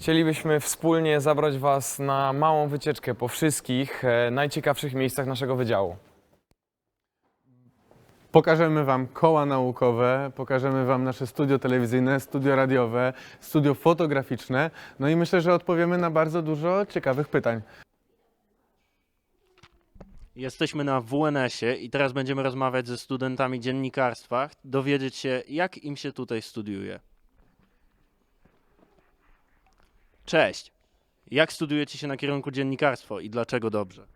chcielibyśmy wspólnie zabrać Was na małą wycieczkę po wszystkich e, najciekawszych miejscach naszego wydziału. Pokażemy Wam koła naukowe, pokażemy Wam nasze studio telewizyjne, studio radiowe, studio fotograficzne. No i myślę, że odpowiemy na bardzo dużo ciekawych pytań. Jesteśmy na WNS-ie i teraz będziemy rozmawiać ze studentami dziennikarstwa, dowiedzieć się, jak im się tutaj studiuje. Cześć. Jak studiujecie się na kierunku dziennikarstwo i dlaczego dobrze?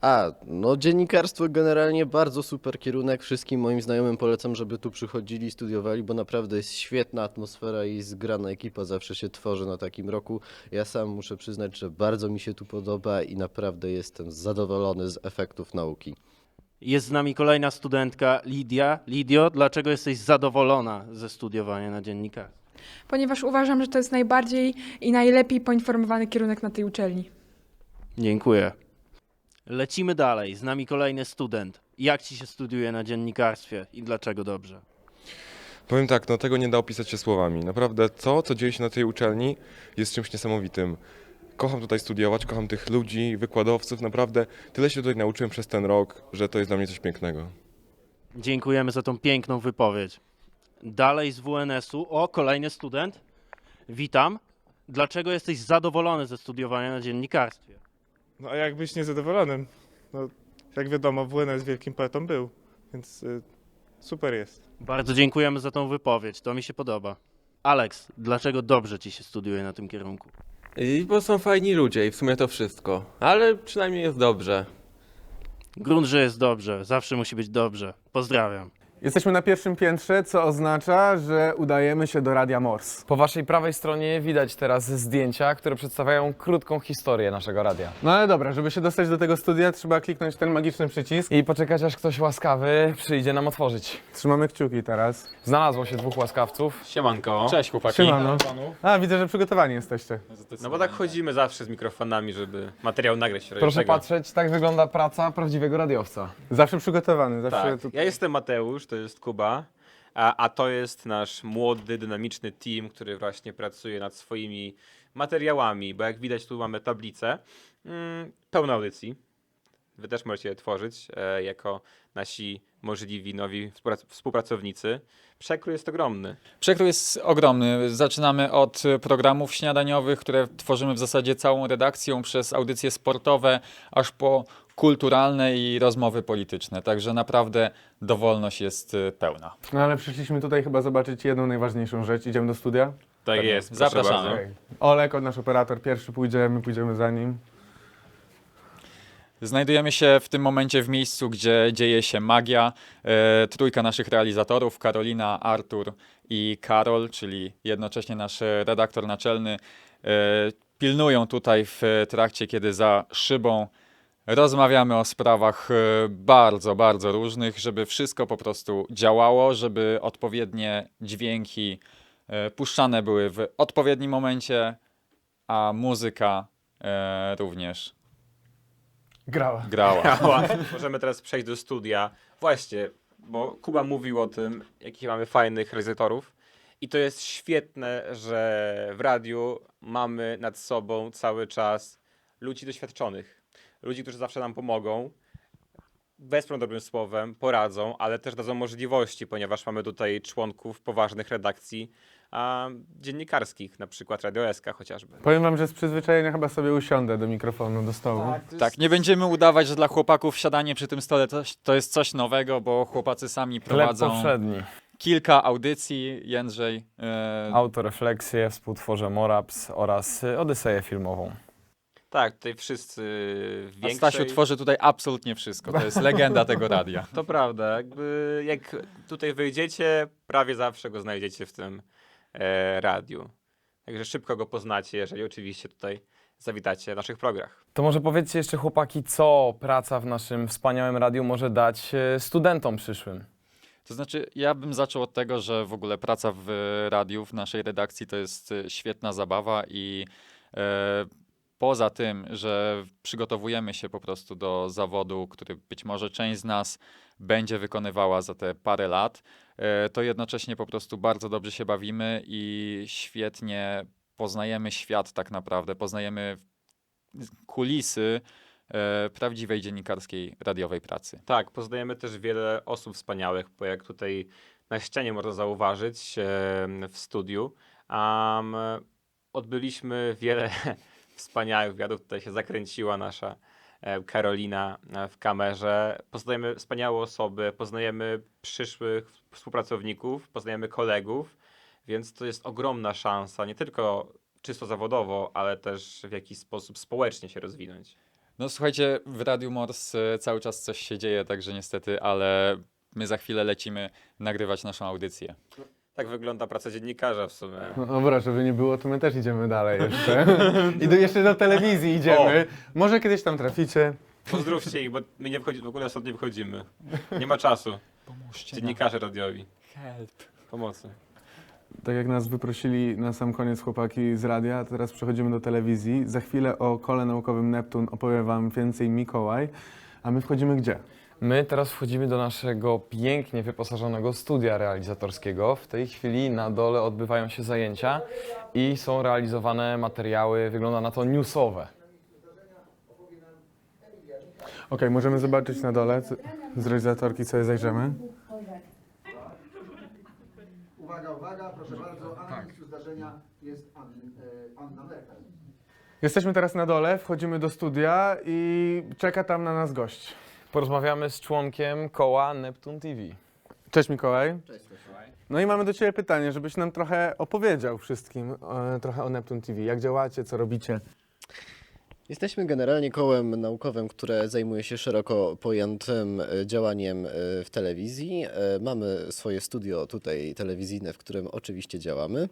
A, no dziennikarstwo generalnie bardzo super kierunek. Wszystkim moim znajomym polecam, żeby tu przychodzili, studiowali, bo naprawdę jest świetna atmosfera i zgrana ekipa zawsze się tworzy na takim roku. Ja sam muszę przyznać, że bardzo mi się tu podoba i naprawdę jestem zadowolony z efektów nauki. Jest z nami kolejna studentka, Lidia. Lidio, dlaczego jesteś zadowolona ze studiowania na dziennikarstwie? Ponieważ uważam, że to jest najbardziej i najlepiej poinformowany kierunek na tej uczelni. Dziękuję. Lecimy dalej. Z nami kolejny student. Jak ci się studiuje na dziennikarstwie i dlaczego dobrze? Powiem tak, no tego nie da opisać się słowami. Naprawdę to, co dzieje się na tej uczelni jest czymś niesamowitym. Kocham tutaj studiować, kocham tych ludzi, wykładowców, naprawdę tyle się tutaj nauczyłem przez ten rok, że to jest dla mnie coś pięknego. Dziękujemy za tą piękną wypowiedź. Dalej z WNS-u. O, kolejny student. Witam. Dlaczego jesteś zadowolony ze studiowania na dziennikarstwie? No a jak być niezadowolonym? No, jak wiadomo, WNS wielkim poetą był, więc y, super jest. Bardzo dziękujemy za tą wypowiedź. To mi się podoba. Alex, dlaczego dobrze ci się studiuje na tym kierunku? I bo są fajni ludzie i w sumie to wszystko. Ale przynajmniej jest dobrze. Grunt, że jest dobrze. Zawsze musi być dobrze. Pozdrawiam. Jesteśmy na pierwszym piętrze, co oznacza, że udajemy się do Radia Mors. Po Waszej prawej stronie widać teraz zdjęcia, które przedstawiają krótką historię naszego radia. No ale dobra, żeby się dostać do tego studia, trzeba kliknąć ten magiczny przycisk. I poczekać, aż ktoś łaskawy przyjdzie nam otworzyć. Trzymamy kciuki teraz. Znalazło się dwóch łaskawców. Siemanko. Cześć chłopaki. Siemano. A, widzę, że przygotowani jesteście. No bo tak chodzimy zawsze z mikrofonami, żeby materiał nagrać. Proszę rodzajowego. patrzeć, tak wygląda praca prawdziwego radiowca. Zawsze przygotowany, zawsze Tak. tu... Ja jestem Mateusz, to jest Kuba, a, a to jest nasz młody, dynamiczny team, który właśnie pracuje nad swoimi materiałami, bo jak widać tu mamy tablicę mm, audycji. Wy też możecie je tworzyć e, jako nasi możliwi nowi współprac- współpracownicy. Przekrój jest ogromny. Przekrój jest ogromny. Zaczynamy od programów śniadaniowych, które tworzymy w zasadzie całą redakcją, przez audycje sportowe, aż po kulturalne i rozmowy polityczne. Także naprawdę dowolność jest e, pełna. No ale przyszliśmy tutaj chyba zobaczyć jedną najważniejszą rzecz. Idziemy do studia? Tak jest. proszę Zapraszamy. bardzo. Okej. Olek, nasz operator, pierwszy pójdzie, my pójdziemy za nim. Znajdujemy się w tym momencie w miejscu, gdzie dzieje się magia. E, trójka naszych realizatorów, Karolina, Artur i Karol, czyli jednocześnie nasz e, redaktor naczelny, e, pilnują tutaj w trakcie, kiedy za szybą rozmawiamy o sprawach e, bardzo, bardzo różnych, żeby wszystko po prostu działało, żeby odpowiednie dźwięki e, puszczane były w odpowiednim momencie, a muzyka e, również Grała. grała. Ała. Możemy teraz przejść do studia. Właśnie, bo Kuba mówił o tym, jakich mamy fajnych realizatorów. I to jest świetne, że w radiu mamy nad sobą cały czas ludzi doświadczonych. Ludzi, którzy zawsze nam pomogą. Wesprą dobrym słowem, poradzą, ale też dadzą możliwości, ponieważ mamy tutaj członków poważnych redakcji a, dziennikarskich, na przykład Radio SK chociażby. Powiem wam, że z przyzwyczajenia chyba sobie usiądę do mikrofonu, do stołu. Tak, nie będziemy udawać, że dla chłopaków siadanie przy tym stole to, to jest coś nowego, bo chłopacy sami Chleb prowadzą powszedni. kilka audycji. Jędrzej, e, Autorefleksję, współtworze Moraps oraz y, Odyseję filmową. Tak, tutaj wszyscy w a większej... Stasiu tworzy tutaj absolutnie wszystko. To jest legenda tego radia. To prawda, jakby jak tutaj wyjdziecie, prawie zawsze go znajdziecie w tym e, radiu. Także szybko go poznacie, jeżeli oczywiście tutaj zawitacie w naszych programach. To może powiedzcie jeszcze chłopaki, co praca w naszym wspaniałym radiu może dać e, studentom przyszłym. To znaczy, ja bym zaczął od tego, że w ogóle praca w radiu, w naszej redakcji to jest e, świetna zabawa i e, poza tym, że przygotowujemy się po prostu do zawodu, który być może część z nas będzie wykonywała za te parę lat, e, to jednocześnie po prostu bardzo dobrze się bawimy i świetnie poznajemy świat tak naprawdę, poznajemy kulisy e, prawdziwej dziennikarskiej radiowej pracy. Tak, poznajemy też wiele osób wspaniałych, bo jak tutaj na ścianie można zauważyć em, w studiu, um, odbyliśmy wiele wspaniałych wywiadów. Tutaj się zakręciła nasza e, Karolina e, w kamerze. Poznajemy wspaniałe osoby, poznajemy przyszłych współpracowników, poznajemy kolegów, więc to jest ogromna szansa, nie tylko czysto zawodowo, ale też w jakiś sposób społecznie się rozwinąć. No słuchajcie, w Radiu Mors e, cały czas coś się dzieje, także niestety, ale my za chwilę lecimy nagrywać naszą audycję. Tak wygląda praca dziennikarza w sumie. No dobra, żeby nie było, to my też idziemy dalej jeszcze. I do, jeszcze do telewizji idziemy. Może kiedyś tam traficie. Pozdrówcie ich, bo my nie wchodzi, w ogóle stąd nie wychodzimy. Nie ma czasu. Pomóżcie Dziennikarze radiowi. Help. Pomocy. Tak jak nas wyprosili na sam koniec chłopaki z radia, teraz przechodzimy do telewizji. Za chwilę o kole naukowym Neptun opowie wam więcej Mikołaj. A my wchodzimy gdzie? My teraz wchodzimy do naszego pięknie wyposażonego studia realizatorskiego. W tej chwili na dole odbywają się zajęcia i są realizowane materiały, wygląda na to newsowe. Okej, możemy zobaczyć na dole co- z realizatorki, co zajrzymy. Uwaga, uwaga, proszę bardzo, analizą zdarzenia jest An, e, Anna. Jesteśmy teraz na dole, wchodzimy do studia i czeka tam na nas gość. Porozmawiamy z członkiem koła Neptun TV. Cześć Mikołaj. Cześć. No i mamy do Ciebie pytanie, żebyś nam trochę opowiedział wszystkim e, trochę o Neptun TV. Jak działacie, co robicie? Jesteśmy generalnie kołem naukowym, które zajmuje się szeroko pojętym e, działaniem e, w telewizji. Mamy swoje studio tutaj telewizyjne, w którym oczywiście działamy.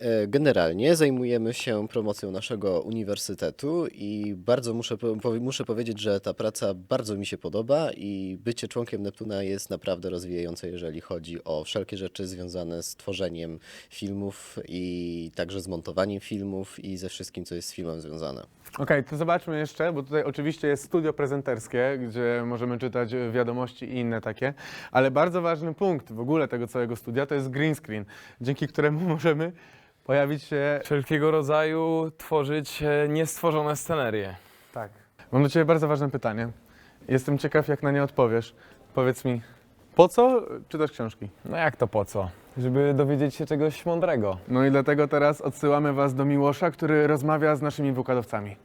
E, Generalnie zajmujemy się promocją naszego uniwersytetu i bardzo muszę, muszę powiedzieć, że ta praca bardzo mi się podoba i bycie członkiem Neptuna jest naprawdę rozwijające, jeżeli chodzi o wszelkie rzeczy związane z tworzeniem filmów i także z montowaniem filmów i ze wszystkim, co jest z filmem związane. Okej, to zobaczmy jeszcze, bo tutaj oczywiście jest studio prezenterskie, gdzie możemy czytać wiadomości i inne takie, ale bardzo ważny punkt w ogóle tego całego studia to jest green screen, dzięki któremu możemy pojawić się... Wszelkiego rodzaju tworzyć e, niestworzone scenerie. Tak. Mam do Ciebie bardzo ważne pytanie. Jestem ciekaw, jak na nie odpowiesz. Powiedz mi, po co czytasz książki? No jak to po co? Żeby dowiedzieć się czegoś mądrego. No i dlatego teraz odsyłamy Was do Miłosza, który rozmawia z naszymi wykładowcami.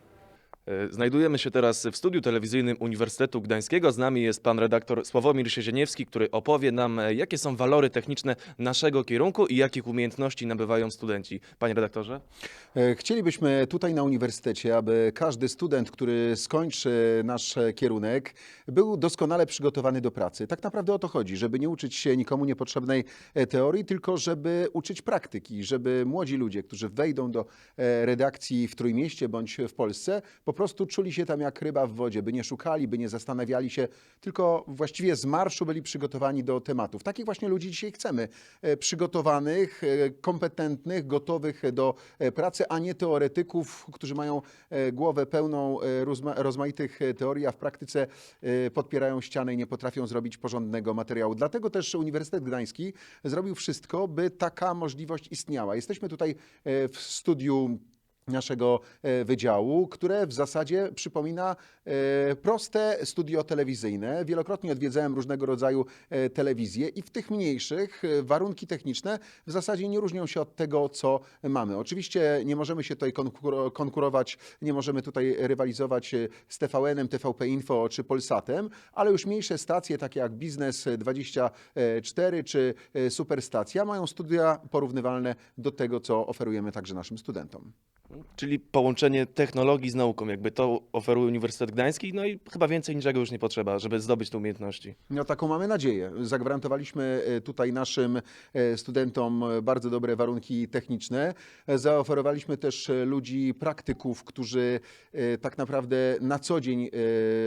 E, Znajdujemy się teraz w studiu telewizyjnym Uniwersytetu Gdańskiego. Z nami jest pan redaktor Sławomir Siezieniewski, który opowie nam, e, jakie są walory techniczne naszego kierunku i jakich umiejętności nabywają studenci. Panie redaktorze? E, Chcielibyśmy tutaj na uniwersytecie, aby każdy student, który skończy nasz kierunek, był doskonale przygotowany do pracy. Tak naprawdę o to chodzi, żeby nie uczyć się nikomu niepotrzebnej teorii, tylko żeby uczyć praktyki, żeby młodzi ludzie, którzy wejdą do redakcji w Trójmieście bądź w Polsce, po prostu czuli się tam jak ryba w wodzie, by nie szukali, by nie zastanawiali się, tylko właściwie z marszu byli przygotowani do tematów. Takich właśnie ludzi dzisiaj chcemy. E, Przygotowanych, e, kompetentnych, gotowych do e, pracy, a nie teoretyków, którzy mają głowę pełną rozma- rozmaitych teorii, a w praktyce podpierają ścianę i nie potrafią zrobić porządnego materiału. Dlatego też Uniwersytet Gdański zrobił wszystko, by taka możliwość istniała. Jesteśmy tutaj w studiu naszego e, wydziału, które w zasadzie przypomina e, proste studio telewizyjne. Wielokrotnie odwiedzałem różnego rodzaju e, telewizje i w tych mniejszych warunki techniczne w zasadzie nie różnią się od tego, co mamy. Oczywiście nie możemy się tutaj konkuro- konkurować, nie możemy tutaj rywalizować z TVN-em, TVP Info czy Polsatem, ale już mniejsze stacje, takie jak Biznes 24 czy Superstacja, mają studia porównywalne do tego, co oferujemy także naszym studentom. Czyli połączenie technologii z nauką, jakby to oferuje Uniwersytet Gdański, no i chyba więcej niczego już nie potrzeba, żeby zdobyć te umiejętności. No taką mamy nadzieję. Zagwarantowaliśmy e, tutaj naszym e, studentom e, bardzo dobre warunki techniczne. Zaoferowaliśmy też ludzi, praktyków, którzy tak naprawdę na co dzień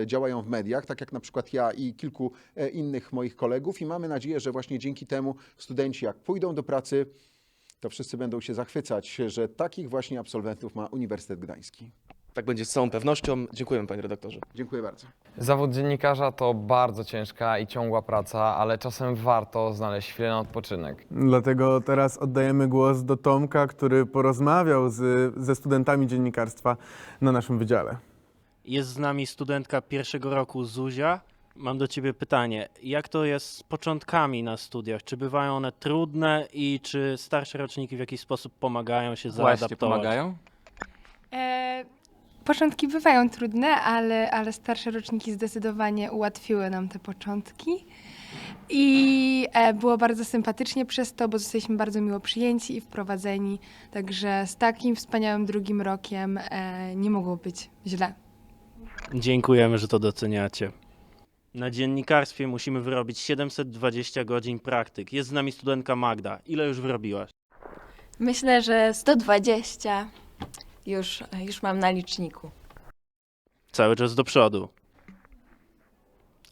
działają w mediach, tak jak na przykład ja i kilku innych moich kolegów i mamy nadzieję, że właśnie dzięki temu studenci jak pójdą do pracy, to wszyscy będą się zachwycać, że takich właśnie absolwentów ma Uniwersytet Gdański. Tak będzie z całą pewnością. Dziękujemy panie redaktorze. Dziękuję bardzo. Zawód dziennikarza to bardzo ciężka i ciągła praca, ale czasem warto znaleźć chwilę na odpoczynek. Dlatego teraz oddajemy głos do Tomka, który porozmawiał z, ze studentami dziennikarstwa na naszym wydziale. Jest z nami studentka pierwszego roku Zuzia. Mam do ciebie pytanie. Jak to jest z początkami na studiach? Czy bywają one trudne i czy starsze roczniki w jakiś sposób pomagają się zaadaptować? E, początki bywają trudne, ale, ale starsze roczniki zdecydowanie ułatwiły nam te początki. I e, było bardzo sympatycznie przez to, bo zostaliśmy bardzo miło przyjęci i wprowadzeni. Także z takim wspaniałym drugim rokiem e, nie mogło być źle. Dziękujemy, że to doceniacie. Na dziennikarstwie musimy wyrobić 720 godzin praktyk. Jest z nami studentka Magda. Ile już wyrobiłaś? Myślę, że 120 już, już mam na liczniku. Cały czas do przodu.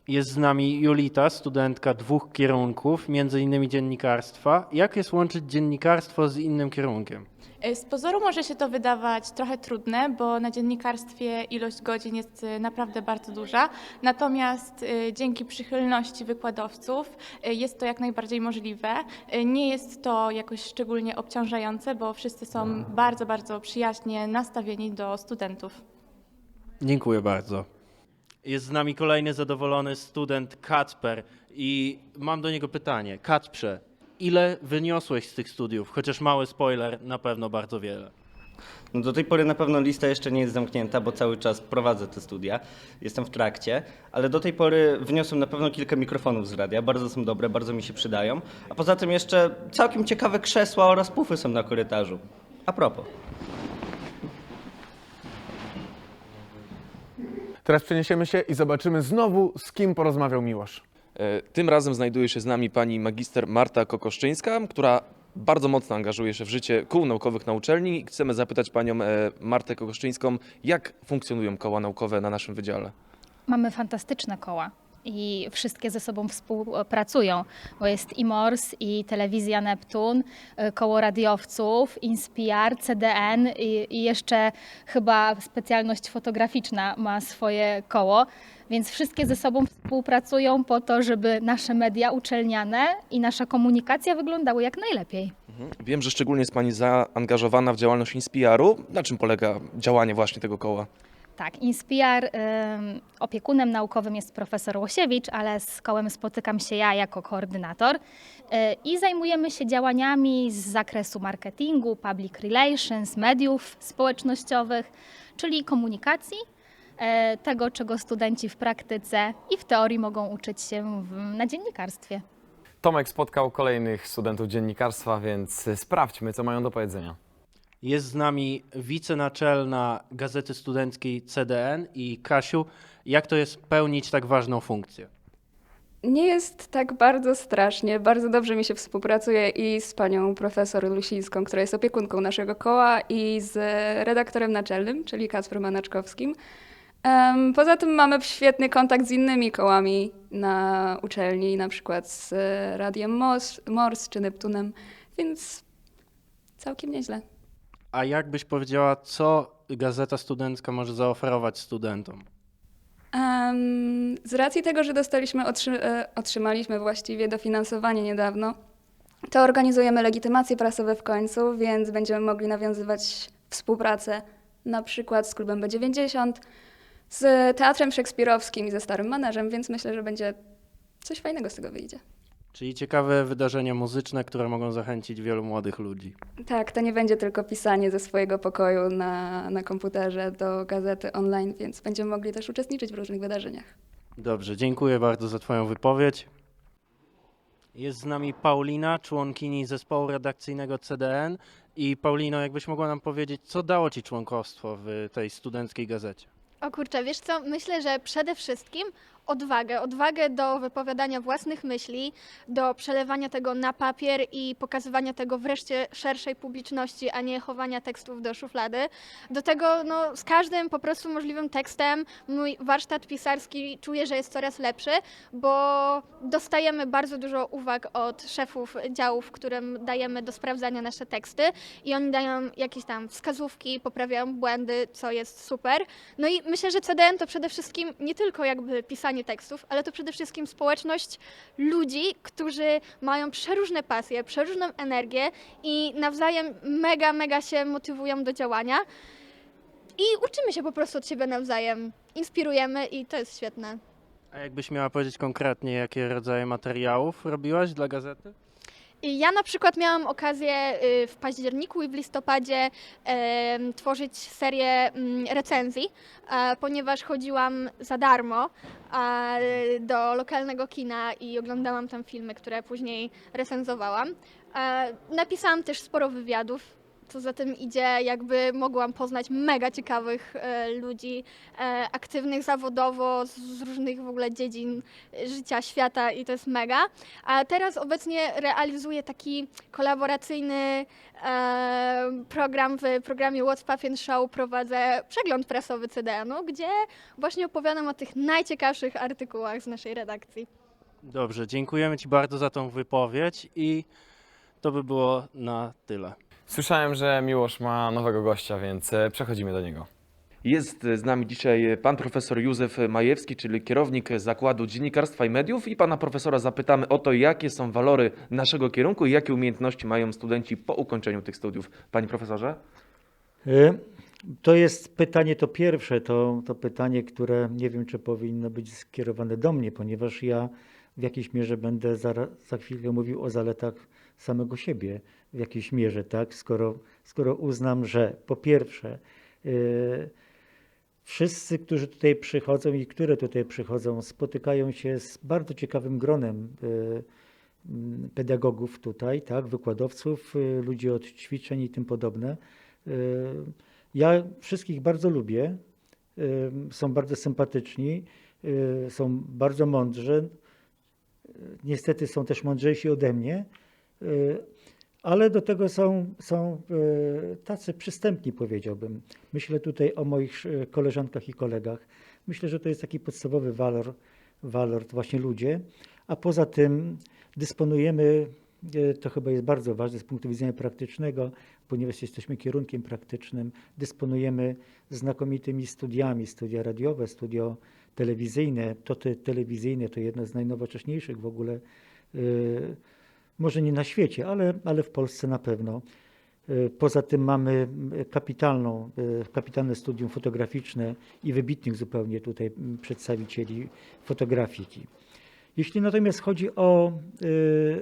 Jest z nami Julita, studentka dwóch kierunków, między innymi dziennikarstwa. Jak jest łączyć dziennikarstwo z innym kierunkiem? E, Z pozoru może się to wydawać trochę trudne, bo na dziennikarstwie ilość godzin jest e, naprawdę bardzo duża. Natomiast e, dzięki przychylności wykładowców jest to jak najbardziej możliwe. Nie jest to jakoś szczególnie obciążające, bo wszyscy są bardzo, bardzo przyjaźnie nastawieni do studentów. Dziękuję bardzo. Jest z nami kolejny zadowolony student Kacper i mam do niego pytanie. Kacprze, ile wyniosłeś z tych studiów? Chociaż mały spoiler, na pewno bardzo wiele. No do tej pory na pewno lista jeszcze nie jest zamknięta, bo cały czas prowadzę te studia. Jestem w trakcie, ale do tej pory wniosłem na pewno kilka mikrofonów z radia. Bardzo są dobre, bardzo mi się przydają. A poza tym jeszcze całkiem ciekawe krzesła oraz pufy są na korytarzu. A propos. Teraz przeniesiemy się i zobaczymy znowu, z kim porozmawiał Miłosz. E, Tym razem znajduje się z nami pani magister Marta Kokoszczyńska, która bardzo mocno angażuje się w życie kół naukowych na uczelni. I Chcemy zapytać panią e, Martę Kokoszczyńską, jak funkcjonują koła naukowe na naszym wydziale. Mamy fantastyczne koła i wszystkie ze sobą współpracują, bo jest IMORS i Telewizja Neptun, y, koło radiowców, Inspiar, CDN i, i jeszcze chyba specjalność fotograficzna ma swoje koło, więc wszystkie ze sobą współpracują po to, żeby nasze media uczelniane i nasza komunikacja wyglądały jak najlepiej. Mhm. Wiem, że szczególnie jest pani zaangażowana w działalność Inspiaru. Na czym polega działanie właśnie tego koła? Tak, Inspiar, opiekunem naukowym jest profesor Łosiewicz, ale z kołem spotykam się ja jako koordynator y, i zajmujemy się działaniami z zakresu marketingu, public relations, mediów społecznościowych, czyli komunikacji, y, tego czego studenci w praktyce i w teorii mogą uczyć się na dziennikarstwie. Tomek spotkał kolejnych studentów dziennikarstwa, więc sprawdźmy, co mają do powiedzenia. Jest z nami wicenaczelna Gazety Studenckiej CDN i Kasiu, jak to jest pełnić tak ważną funkcję? Nie jest tak bardzo strasznie. Bardzo dobrze mi się współpracuje i z panią profesor Lusińską, która jest opiekunką naszego koła, i z redaktorem naczelnym, czyli Kacprem Manaczkowskim. Poza tym mamy świetny kontakt z innymi kołami na uczelni, na przykład z Radiem MOS, Mors czy Neptunem, więc całkiem nieźle. A jak byś powiedziała, co Gazeta Studencka może zaoferować studentom? Em, z racji tego, że dostaliśmy, otrzy- e, otrzymaliśmy właściwie dofinansowanie niedawno, to organizujemy legitymacje prasowe w końcu, więc będziemy mogli nawiązywać współpracę na przykład z klubem B90, z Teatrem Szekspirowskim i ze Starym Manerzem, więc myślę, że będzie coś fajnego z tego wyjdzie. Czyli ciekawe wydarzenia muzyczne, które mogą zachęcić wielu młodych ludzi. Tak, to nie będzie tylko pisanie ze swojego pokoju na, na komputerze do gazety online, więc będziemy mogli też uczestniczyć w różnych wydarzeniach. Dobrze, dziękuję bardzo za Twoją wypowiedź. Jest z nami Paulina, członkini zespołu redakcyjnego CDN. I Paulino, jakbyś mogła nam powiedzieć, co dało Ci członkostwo w tej studenckiej gazecie? O kurczę, wiesz co, myślę, że przede wszystkim odwagę. Odwagę do wypowiadania własnych myśli, do przelewania tego na papier i pokazywania tego wreszcie szerszej publiczności, a nie chowania tekstów do szuflady. Do tego no, z każdym po prostu możliwym tekstem mój warsztat pisarski czuję, że jest coraz lepszy, bo dostajemy bardzo dużo uwag od szefów działów, którym dajemy do sprawdzania nasze teksty i oni dają jakieś tam wskazówki, poprawiają błędy, co jest super. No i myślę, że CDN to przede wszystkim nie tylko jakby pisanie tekstów, ale to przede wszystkim społeczność ludzi, którzy mają przeróżne pasje, przeróżną energię i nawzajem mega, mega się motywują do działania. I uczymy się po prostu od siebie nawzajem, inspirujemy i to jest świetne. A jakbyś miała powiedzieć konkretnie, jakie rodzaje materiałów robiłaś dla gazety? Ja na przykład miałam okazję y, w październiku i w listopadzie tworzyć serię mm, recenzji, e, ponieważ chodziłam za darmo e, do lokalnego kina i oglądałam tam filmy, które później recenzowałam. E, Napisałam też sporo wywiadów. Co za tym idzie, jakby mogłam poznać mega ciekawych e, ludzi, e, aktywnych zawodowo z, z różnych w ogóle dziedzin e, życia, świata i to jest mega. A teraz obecnie realizuję taki kolaboracyjny e, program w programie What's Puffin Show. Prowadzę przegląd prasowy CDN-u, gdzie właśnie opowiadam o tych najciekawszych artykułach z naszej redakcji. Dobrze, dziękujemy Ci bardzo za tą wypowiedź i to by było na tyle. Słyszałem, że Miłosz ma nowego gościa, więc e, przechodzimy do niego. Jest z nami dzisiaj pan profesor Józef Majewski, czyli kierownik Zakładu Dziennikarstwa i Mediów i pana profesora zapytamy o to, jakie są walory naszego kierunku i jakie umiejętności mają studenci po ukończeniu tych studiów. Panie profesorze? Y, To jest pytanie to pierwsze, to, to pytanie, które nie wiem, czy powinno być skierowane do mnie, ponieważ ja w jakiejś mierze będę za, za chwilkę mówił o zaletach samego siebie w jakiejś mierze, tak? Skoro, skoro uznam, że po pierwsze, y, wszyscy, którzy tutaj przychodzą i które tutaj przychodzą, spotykają się z bardzo ciekawym gronem y, mm, pedagogów tutaj, tak? Wykładowców, y, ludzi od ćwiczeń i tym podobne. Y, Ja wszystkich bardzo lubię, y, są bardzo sympatyczni, y, są bardzo mądrzy. Y, Niestety są też mądrzejsi ode mnie, ale do tego są, są y, tacy przystępni, powiedziałbym. Myślę tutaj o moich y, koleżankach i kolegach. Myślę, że to jest taki podstawowy walor, walor to właśnie ludzie, a poza tym dysponujemy, to chyba jest bardzo ważne z punktu widzenia praktycznego, ponieważ jesteśmy kierunkiem praktycznym, dysponujemy znakomitymi studiami, studia radiowe, studio telewizyjne. To te telewizyjne to jedno z najnowocześniejszych w ogóle, y, może nie na świecie, ale, ale w Polsce na pewno. Y, Poza tym mamy y, kapitalną, y, kapitalne studium fotograficzne i wybitnych zupełnie tutaj przedstawicieli fotografiki. Jeśli natomiast chodzi o,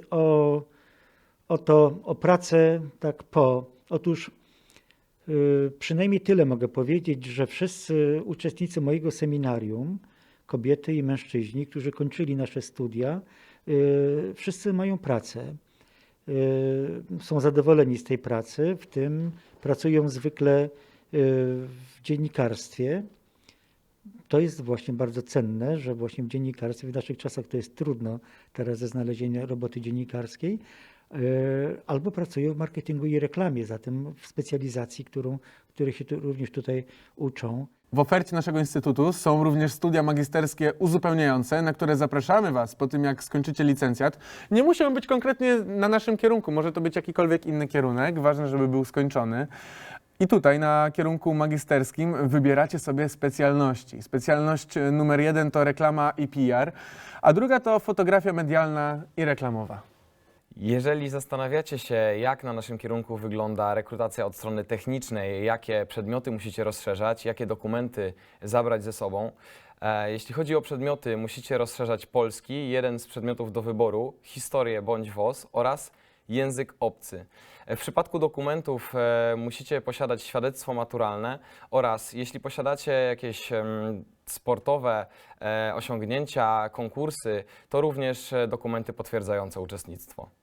o, o to, o pracę tak po, otóż przynajmniej tyle mogę powiedzieć, że wszyscy uczestnicy mojego seminarium, kobiety i mężczyźni, którzy kończyli nasze studia, wszyscy mają pracę. Y, Są zadowoleni z tej pracy, w tym pracują zwykle y, w dziennikarstwie. To jest właśnie bardzo cenne, że właśnie w dziennikarstwie, w naszych czasach to jest trudno teraz ze znalezienia roboty dziennikarskiej, y, albo pracują w marketingu i reklamie, zatem w specjalizacji, którą, się tu również tutaj uczą. W ofercie naszego instytutu są również studia magisterskie uzupełniające, na które zapraszamy Was po tym, jak skończycie licencjat. Nie musi on być konkretnie na naszym kierunku, może to być jakikolwiek inny kierunek, ważne, żeby był skończony. I tutaj na kierunku magisterskim wybieracie sobie specjalności. Specjalność numer jeden to reklama i PR, a druga to fotografia medialna i reklamowa. Jeżeli zastanawiacie się, jak na naszym kierunku wygląda rekrutacja od strony technicznej, jakie przedmioty musicie rozszerzać, jakie dokumenty zabrać ze sobą, e, jeśli chodzi o przedmioty, musicie rozszerzać polski, jeden z przedmiotów do wyboru, historię bądź WOS oraz język obcy. E, W przypadku dokumentów e, musicie posiadać świadectwo maturalne oraz jeśli posiadacie jakieś sportowe osiągnięcia, konkursy, to również dokumenty potwierdzające uczestnictwo.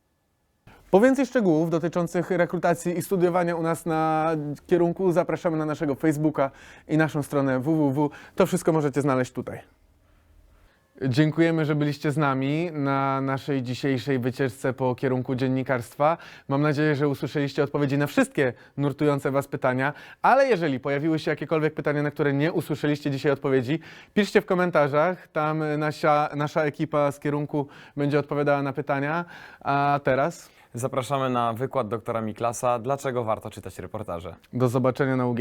Po więcej szczegółów dotyczących rekrutacji i studiowania u nas na kierunku zapraszamy na naszego Facebooka i naszą stronę www. To wszystko możecie znaleźć tutaj. Dziękujemy, że byliście z nami na naszej dzisiejszej wycieczce po kierunku dziennikarstwa. Mam nadzieję, że usłyszeliście odpowiedzi na wszystkie nurtujące Was pytania, ale jeżeli pojawiły się jakiekolwiek pytania, na które nie usłyszeliście dzisiaj odpowiedzi, piszcie w komentarzach. Tam nasza, nasza ekipa z kierunku będzie odpowiadała na pytania. A teraz Zapraszamy na wykład doktora Miklasa, dlaczego warto czytać reportaże. do zobaczenia na UG.